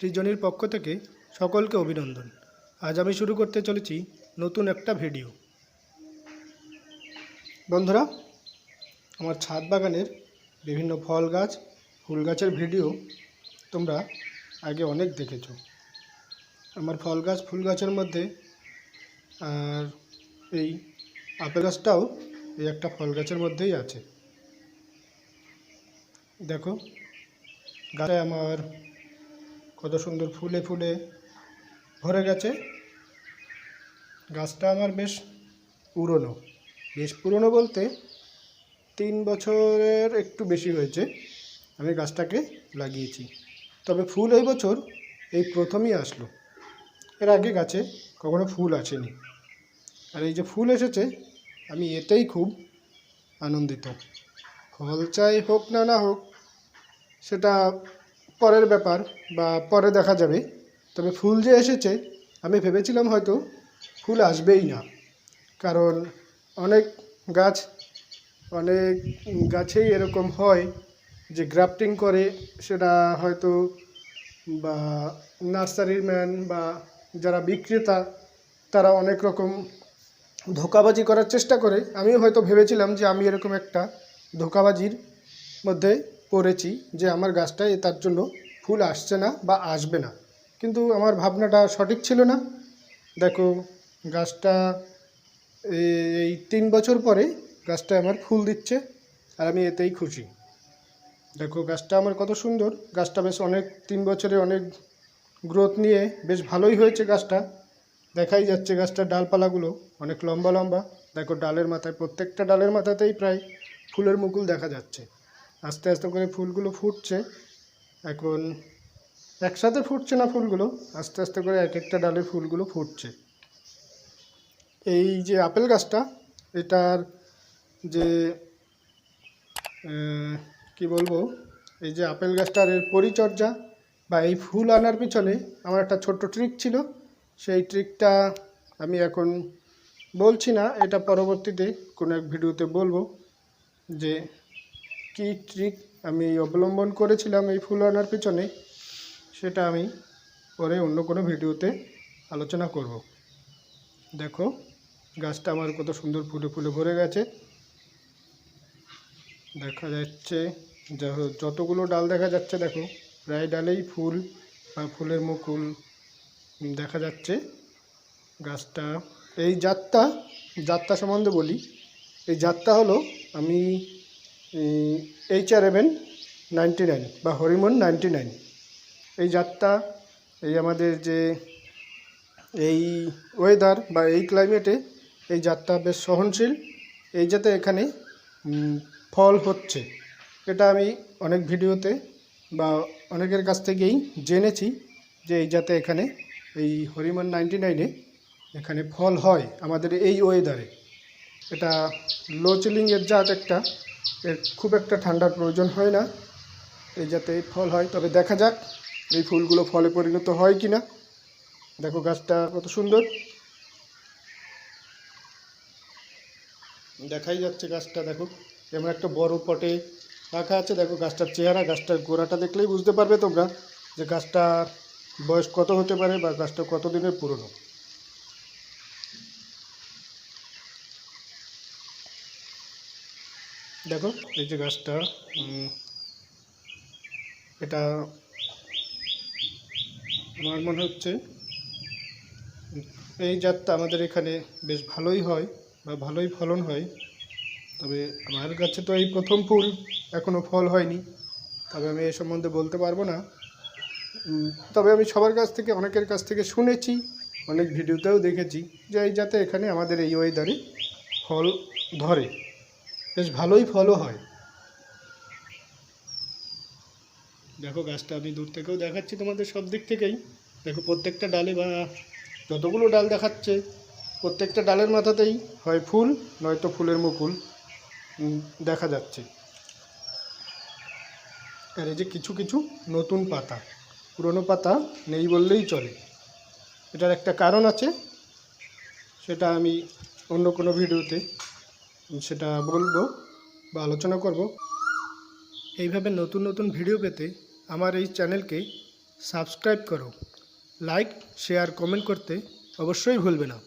সৃজনীর পক্ষ থেকে সকলকে অভিনন্দন। আজ আমি শুরু করতে চলেছি নতুন একটা ভিডিও। বন্ধুরা, আমার ছাদ বাগানের বিভিন্ন ফল গাছ, ফুল গাছের ভিডিও তোমরা আগে অনেক দেখেছ। আমার ফল গাছ, ফুল গাছের মধ্যে আর এই আপেল গাছটাও এই একটা ফল গাছের মধ্যেই আছে। দেখো, গাছে আমার কত সুন্দর ফুলে ফুলে ভরে গেছে। গাছটা আমার বেশ পুরনো। বেশ পুরনো বলতে তিন বছরের একটু বেশি হয়েছে আমি গাছটাকে লাগিয়েছি। তবে ফুল এই বছর এই প্রথমই আসলো। এর আগে গাছে কখনো ফুল আসেনি। আর এই যে ফুল এসেছে, আমি এতেই খুব আনন্দিত। ফল চাই হোক না না হোক, সেটা পরের ব্যাপার বা পরে দেখা যাবে। তবে ফুল যে এসেছে, আমি ভেবেছিলাম হয়তো ফুল আসবেই না। কারণ অনেক গাছ, অনেক গাছেই এরকম হয় যে গ্রাফটিং করে সেটা হয়তো বা নার্সারির ম্যান বা যারা বিক্রেতা, তারা অনেক রকম ধোকাবাজি করার চেষ্টা করে। আমিও হয়তো ভেবেছিলাম যে আমি এরকম একটা ধোকাবাজির মধ্যে পড়েছি যে আমার গাছটায় তার জন্য ফুল আসছে না বা আসবে না। কিন্তু আমার ভাবনাটা সঠিক ছিল না। দেখো, গাছটা এই তিন বছর পরে গাছটা আমার ফুল দিচ্ছে আর আমি এতেই খুশি। দেখো, গাছটা আমার কত সুন্দর। গাছটা বেশ অনেক, তিন বছরে অনেক গ্রোথ নিয়ে বেশ ভালোই হয়েছে গাছটা। দেখাই যাচ্ছে গাছটার ডালপালাগুলো অনেক লম্বা লম্বা। দেখো, ডালের মাথায়, প্রত্যেকটা ডালের মাথাতেই প্রায় ফুলের মুকুল দেখা যাচ্ছে। আস্তে আস্তে করে ফুলগুলো ফুটছে। এখন একসাথে ফুটছে না ফুলগুলো, আস্তে আস্তে করে এক একটা ডালের ফুলগুলো ফুটছে। এই যে আপেল গাছটা, এটার যে কি বলব, এই যে আপেল গাছটার এর পরিচর্যা বা এই ফুল আনার পিছনে আমার একটা ছোট্ট ট্রিক ছিল। সেই ট্রিকটা আমি এখন বলছি না, এটা পরবর্তীতে কোনো এক ভিডিওতে বলব যে কী ট্রিক আমি অবলম্বন করেছিলাম এই ফুল আনার পিছনে, সেটা আমি পরে অন্য কোনো ভিডিওতে আলোচনা করব। দেখো, গাছটা আমার কত সুন্দর ফুলে ফুলে ভরে গেছে। দেখা যাচ্ছে যতগুলো ডাল দেখা যাচ্ছে, দেখো, প্রায় ডালেই ফুল বা ফুলের মুকুল দেখা যাচ্ছে। গাছটা, এই জাতটা জাতটা সম্বন্ধে বলি। এই জাতটা হলো, আমি এইচ আর এভেন নাইনটি নাইন বা হরিমন নাইনটি নাইন এই জাতটা, এই আমাদের যে এই ওয়েদার বা এই ক্লাইমেটে এই জাতটা বেশ সহনশীল। এই যাতে এখানে ফল হচ্ছে। এটা আমি অনেক ভিডিওতে বা অনেকের কাছ থেকেই জেনেছি যে এই যাতে এখানে এই হরিমন নাইনটি নাইনে এখানে ফল হয় আমাদের এই ওয়েদারে এটা লো চিলিংয়ের জাত একটা। এর খুব একটা ঠান্ডার প্রয়োজন হয় না। এই যাতে ফল হয়। তবে দেখা যাক এই ফুলগুলো ফলে পরিণত হয় কি না দেখো গাছটা কত সুন্দর। দেখাই যাচ্ছে গাছটা, দেখো। যেমন একটা বড় পটে রাখা আছে। দেখো গাছটার চেহারা, গাছটার গোড়াটা দেখলেই বুঝতে পারবে তোমরা যে গাছটার বয়স কত হতে পারে বা গাছটা কত দিনের পুরনো। দেখো, এই যে গাছটা এটা আমার মনে হচ্ছে এই জাতটা আমাদের এখানে বেশ ভালোই হয় বা ভালোই ফলন হয়। তবে আমার কাছে তো এই প্রথম ফুল এখনও ফল হয়নি। তবে আমি এ সম্বন্ধে বলতে পারব না। তবে আমি সবার কাছ থেকে, অনেকের কাছ থেকে শুনেছি, অনেক ভিডিওতেও দেখেছি যে এই যাতে এখানে আমাদের এই ওয়েদারে ফল ধরে। বেশ ভালোই ফলও হয়। দেখো গাছটা আমি দূর থেকেও দেখাচ্ছি তোমাদের সব দিক থেকেই। দেখো প্রত্যেকটা ডালে বা যতগুলো ডাল দেখাচ্ছে, প্রত্যেকটা ডালের মাথাতেই হয় ফুল, নয়তো ফুলের মুকুল দেখা যাচ্ছে। আর এই যে কিছু কিছু নতুন পাতা, পুরনো পাতা নেই বললেই চলে। এটার একটা কারণ আছে, সেটা আমি অন্য কোনো ভিডিওতে সেটা বলব বা আলোচনা করব। এইভাবে নতুন নতুন ভিডিও পেতে আমার এই চ্যানেলকে সাবস্ক্রাইব করো। লাইক, শেয়ার, কমেন্ট করতে অবশ্যই ভুলবে না।